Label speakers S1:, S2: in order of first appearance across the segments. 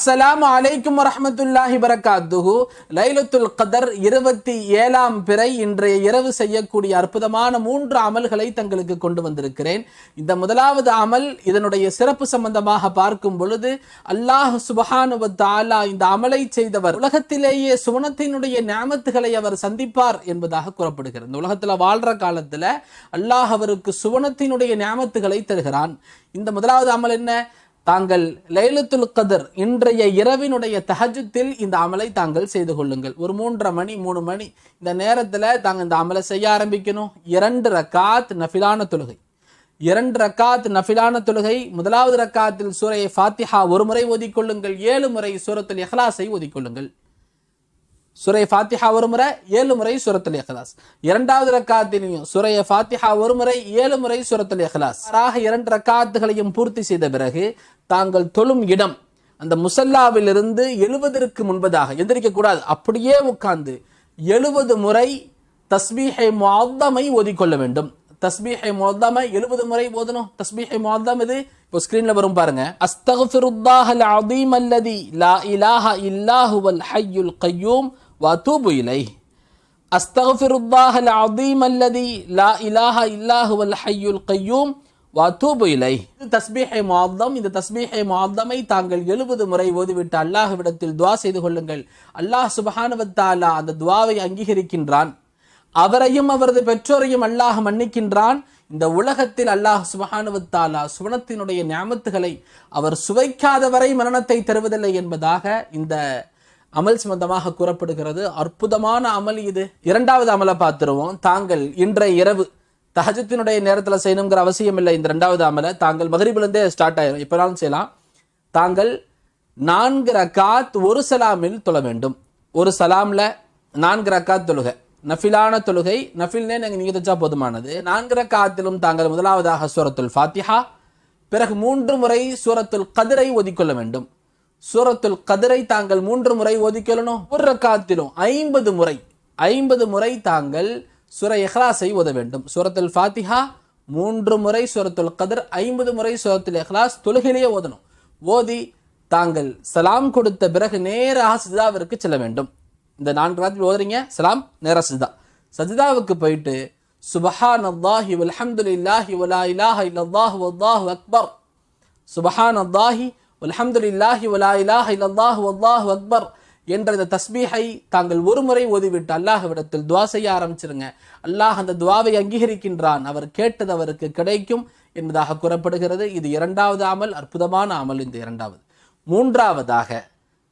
S1: அஸ்ஸலாம் அலைக்கும் வரமத்துல்லாஹி பரக்காத்துஹு லைலத்துல் கதர் இருபத்தி ஏழாம் பிறை இன்றைய இரவு செய்யக்கூடிய அற்புதமான மூன்று அமல்களை தங்களுக்கு கொண்டு வந்திருக்கிறேன். இந்த முதலாவது அமல் இதனுடைய சிறப்பு சம்பந்தமாக பார்க்கும் பொழுது அல்லாஹ் சுபஹானுவ தாலா இந்த அமலை செய்தவர் உலகத்திலேயே சுவனத்தினுடைய ஞாமத்துகளை அவர் சந்திப்பார் என்பதாக கூறப்படுகிறது. இந்த உலகத்தில் வாழ்ற காலத்தில் அல்லாஹ் அவருக்கு சுவனத்தினுடைய ஞாமத்துகளை தருகிறான். இந்த முதலாவது அமல் என்ன? தாங்கள் லைலத்துல் கதர் இன்றைய இரவினுடைய தஹஜத்தில் இந்த அமலை தாங்கள் செய்து கொள்ளுங்கள். ஒரு மூன்றரை மணி மூணு மணி இந்த நேரத்தில் தாங்கள் இந்த அமலை செய்ய ஆரம்பிக்கணும். இரண்டு ரக்காத் நஃபிலான தொழுகை. இரண்டு ரக்காத் நஃபிலான தொழுகை முதலாவது ரக்காத்தில் சூரையை ஃபாத்திஹா ஒரு முறை ஓதிக்கொள்ளுங்கள் ஏழு முறை சூரத்தில் எஹ்லாஸை ஓதிக்கொள்ளுங்கள். சுரை ஃபாத்திஹா ஒரு முறை ஏழு முறை சூரத்துல் இஹ்லாஸ். இரண்டாவது ரக்காத்திலையும் சுரைய ஃபாத்திஹா ஒரு முறை ஏழு முறை சூரத்துல் இஹ்லாஸ். ஆக இரண்டு ரக்காத்துகளையும் பூர்த்தி செய்த பிறகு தாங்கள் தொழும் இடம் அந்த முசல்லாவிலிருந்து எழுவதற்கு முன்பதாக எந்திரிக்கக்கூடாது அப்படியே உட்கார்ந்து எழுபது முறை தஸ்பீஹை மொத்தமை ஓதிக்கொள்ள வேண்டும். தஸ்பீஹை மொத்தமை எழுபது முறை ஓதணும். தஸ்பீஹை மொத்தம் இது இப்போ ஸ்கிரீன்ல வரும் பாருங்க. அஸ்தக்ஃபிருல்லாஹல் அதீம் அல்லதி லா இலாஹ இல்லாஹுவல் ஹையுல் கையூம் வதூபு இலை இலைஹ் அஸ்தக்ஃபிருல்லாஹல் அல்லதி லா இலாஹ இல்லாஹுவல் ஹய்யுல் கய்யூம் வஅதூபு இலைஹ் இது தஸ்பீஹை மாதம் இந்த தஸ்பீஹை மாதமை தாங்கள் எழுபது முறை ஓதிவிட்டு அல்லாஹ்விடத்தில் துவா செய்து கொள்ளுங்கள். அல்லாஹ் சுப்ஹானஹு அந்த துவாவை அங்கீகரிக்கின்றான். அவரையும் அவரது பெற்றோரையும் அல்லாஹ் மன்னிக்கின்றான். இந்த உலகத்தில் அல்லாஹ் சுபஹானுவத்தாலா சுவனத்தினுடைய ஞாபத்துகளை அவர் சுவைக்காதவரை மரணத்தை தருவதில்லை என்பதாக இந்த அமல் சம்பந்தமாக கூறப்படுகிறது. அற்புதமான அமல் இது. இரண்டாவது அமலை பார்த்துருவோம். தாங்கள் இன்றைய இரவு தஹஜத்தினுடைய நேரத்தில் செய்யணுங்கிற அவசியம் இல்லை. இந்த ரெண்டாவது அமலை தாங்கள் மகரிபிலிருந்தே ஸ்டார்ட் ஆயிரும். எப்பனாலும் செய்யலாம். தாங்கள் நான்கு ரக்காத் ஒரு சலாமில் தொழ வேண்டும். ஒரு சலாம்ல நான்கு ரக்காத் தொழுகை. நஃபிலான தொழுகை நஃபில்னே நீங்கள் நீங்கள் தச்சா போதுமானது. நான்கு ரக்காத்திலும் தாங்கள் முதலாவதாக சூரத்துல் ஃபாத்திஹா பிறகு மூன்று முறை சூரத்துல் கதிரை ஒதிக்கொள்ள வேண்டும். சூரத்துல் கதிரை தாங்கள் மூன்று முறை ஒதிக்கொள்ளணும் ஒரு ரக்காத்திலும் ஐம்பது முறை ஐம்பது முறை தாங்கள் சுர எஹ்லாஸை ஓத வேண்டும். சூரத்துல் ஃபாத்திஹா மூன்று முறை சூரத்துல் கதிர் ஐம்பது முறை சூரத்துல் எஹ்லாஸ் தொழுகிலேயே ஓதணும். ஓதி தாங்கள் சலாம் கொடுத்த பிறகு நேராக சிதாவிற்கு செல்ல வேண்டும். இந்த நான்கு ராத்திரி ஓதுறீங்க சலாம் நேராக சிதா சஜிதாவுக்கு போயிட்டு சுபஹான் அல்லாஹி வல்ஹம்துலில்லாஹி வலா இலாஹ இல்லல்லாஹு வல்லாஹு அக்பர். சுபஹான் அல்லாஹி வல்ஹம்துலில்லாஹி வலா இலாஹ இல்லல்லாஹு அல்லாஹு அக்பர் என்ற இந்த தஸ்பீஹை தாங்கள் ஒரு முறை ஓதிவிட்டு அல்லாஹ்விடத்தில் துவா செய்ய ஆரம்பிச்சிருங்க. அல்லாஹ் அந்த துவாவை அங்கீகரிக்கின்றான். அவர் கேட்டது அவருக்கு கிடைக்கும் என்பதாக கூறப்படுகிறது. இது இரண்டாவது அமல் அற்புதமான அமல் இந்த இரண்டாவது. மூன்றாவதாக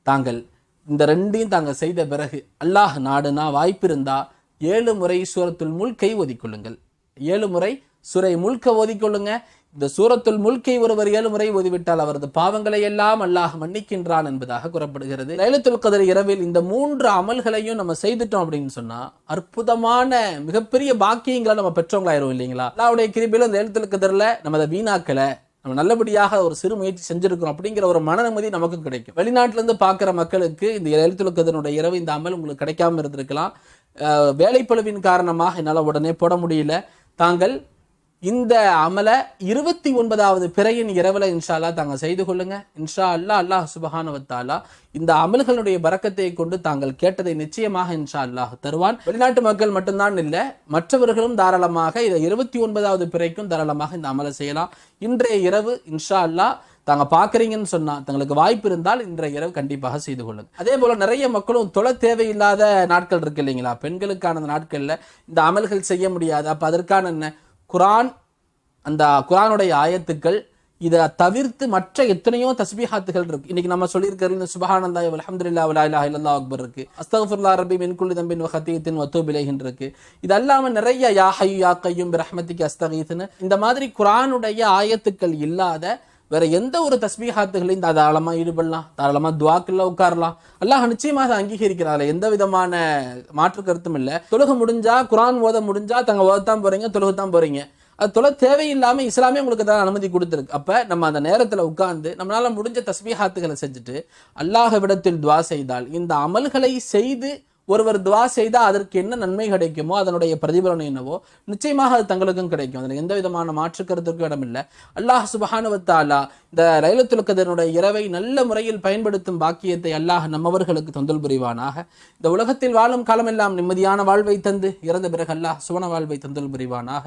S1: தாங்கள் இந்த ரெண்டையும் தாங்கள் செய்த பிறகு அல்லாஹ் நாடுனா வாய்ப்பு இருந்தா ஏழு முறை சூரத்துல் முல்கை ஓதிக்கொள்ளுங்கள். ஏழு முறை சுரை முழுக்க ஓதிக்கொள்ளுங்க. இந்த சூரத்துல் முல்கை ஒருவர் ஏழு முறை ஓதிவிட்டால் அவரது பாவங்களை எல்லாம் அல்லாஹ் மன்னிக்கின்றான் என்பதாக கூறப்படுகிறது. லைலத்துல் கதர் இரவில் இந்த மூன்று அமல்களையும் நம்ம செய்துட்டோம் அப்படின்னு சொன்னா அற்புதமான மிகப்பெரிய பாக்கியங்களை நம்ம பெற்றவங்களாயிரும் இல்லைங்களா? அல்லாவுடைய கிருபியில இந்த லைலத்துல் கதர்ல நம்ம அதை வீணாக்கலை நம்ம நல்லபடியாக ஒரு சிறு முயற்சி செஞ்சிருக்கிறோம் அப்படிங்கிற ஒரு மன நிம்மதி நமக்கும் கிடைக்கும். வெளிநாட்டுல இருந்து பார்க்குற மக்களுக்கு இந்த எழுத்துலக்கதனுடைய இரவு இந்த அமல் உங்களுக்கு கிடைக்காம இருந்திருக்கலாம். வேலைப்பழுவின் காரணமாக என்னால் உடனே போட முடியல. தாங்கள் இந்த அமலை இருபத்தி ஒன்பதாவது பிறையின் இரவில் இன்ஷா அல்லாஹ் தாங்கள் செய்து கொள்ளுங்க. இன்ஷா அல்லாஹ் அல்லாஹ் சுபஹானவத்தாலா இந்த அமல்களுடைய பறக்கத்தை கொண்டு தாங்கள் கேட்டதை நிச்சயமாக இன்ஷா அல்லாஹ் தருவான். வெளிநாட்டு மக்கள் மட்டும்தான் இல்லை மற்றவர்களும் தாராளமாக இதை இருபத்தி ஒன்பதாவது பிறைக்கும் தாராளமாக இந்த அமலை செய்யலாம். இன்றைய இரவு இன்ஷா அல்லாஹ் தாங்கள் பார்க்குறீங்கன்னு சொன்னால் தங்களுக்கு வாய்ப்பு இருந்தால் இன்றைய இரவு கண்டிப்பாக செய்து கொள்ளுங்க. அதே போல் நிறைய மக்களும் தொலை தேவையில்லாத நாட்கள் இருக்கு இல்லைங்களா? பெண்களுக்கான நாட்களில் இந்த அமல்கள் செய்ய முடியாது. அப்போ அதற்கான என்ன? குரான் அந்த குரானுடைய ஆயத்துக்கள் இதை தவிர்த்து மற்ற எத்தனையோ தஸ்பீஹாத்துகள் இருக்கு. இன்னைக்கு நம்ம சொல்லியிருக்கிறது இந்த சுபஹானந்தா அல்ஹம்துலில்லாஹ் வலா இல்லா அக்பர் இருக்கு. அஸ்தகுல்லா ரபி மின்குலி தம்பின் வ ஹத்தீத்தின் வத்தூப் இருக்கு. இது அல்லாமல் நிறைய யா ஹையு யா கையும் பிரஹ்மத்திக்கு அஸ்தகீத்னு இந்த மாதிரி குரானுடைய ஆயத்துக்கள் இல்லாத வேற எந்த ஒரு தஸ்பீஹாத்துகளையும் தாராளமா ஈடுபடலாம் தாராளமா துவாக்கில் உட்காரலாம். அல்லாஹ் நிச்சயமாக அதை அங்கீகரிக்கிறார் எந்த விதமான மாற்று கருத்தும் இல்லை. தொழுக முடிஞ்சா குரான் ஓத முடிஞ்சா தங்க ஓதத்தான் போறீங்க தொழுகத்தான் போறீங்க. அது தொலை தேவையில்லாமல் இஸ்லாமே உங்களுக்கு தான் அனுமதி கொடுத்துருக்கு. அப்போ நம்ம அந்த நேரத்தில் உட்கார்ந்து நம்மளால் முடிஞ்ச தஸ்பீஹாத்துகளை செஞ்சுட்டு அல்லாஹ்விடத்தில் துவா செய்தால் இந்த அமல்களை செய்து ஒருவர் துவா செய்தால் அதற்கு என்ன நன்மை கிடைக்குமோ அதனுடைய பிரதிபலன் என்னவோ நிச்சயமாக அது தங்களுக்கும் கிடைக்கும். அதில் எந்த விதமான மாற்று கருத்துக்கும் இடமில்லை. அல்லாஹ் சுபஹானுவத்தாலா இந்த லைலத்துல் கதனுடைய இரவை நல்ல முறையில் பயன்படுத்தும் பாக்கியத்தை அல்லாஹ் நம்மவர்களுக்கு தொந்தல் புரிவானாக. இந்த உலகத்தில் வாழும் காலமெல்லாம் நிம்மதியான வாழ்வை தந்து இறந்த பிறகு அல்லாஹ் சுவன வாழ்வை தொந்தல் புரிவானாக.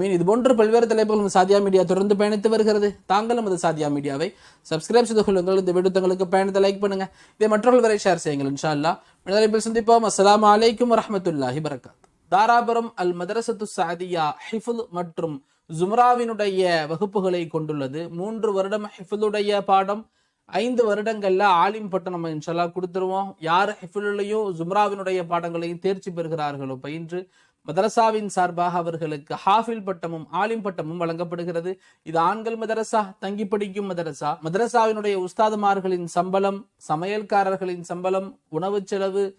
S1: மீன் இது போன்று பல்வேறு தலைப்புகளும் சாதியா மீடியா தொடர்ந்து பயணித்து வருகிறது. தாங்களும் அது சாதியா மீடியாவை சப்ஸ்கிரைப் செய்து கொள்ளுங்கள். இந்த வீடு தங்களுக்கு பயணத்தை லைக் பண்ணுங்கள் இதை மற்றவர்கள் வரை ஷேர் செய்யுங்கள். இன்ஷா அல்லாஹ். தலைப்பில் சந்திப்போம். அஸ்லாம் அலைக்கும் வரமத்துல்லாஹி வரகாத் தாராபுரம் அல் மதரசத்து சாதியா ஹிஃபுல் மற்றும் ஜும்ராவினுடைய வகுப்புகளை கொண்டுள்ளது. மூன்று வருடம் ஹிஃபுலுடைய பாடம். ஐந்து வருடங்கள்ல ஆலிம் பட்டம் நம்ம இன்ஷால்லா கொடுத்துருவோம். யார் ஹிஃபுலையும் ஜும்ராவினுடைய பாடங்களையும் தேர்ச்சி பெறுகிறார்களோ பயின்று மதரசாவின் சார்பாக அவர்களுக்கு ஹாஃபில் பட்டமும் ஆலிம் பட்டமும் வழங்கப்படுகிறது. இது ஆண்கள் மதரசா தங்கி படிக்கும் மதரசா. மதரசாவினுடைய உஸ்தாதுமார்களின் சம்பளம் சமையல்காரர்களின் சம்பளம் உணவு செலவு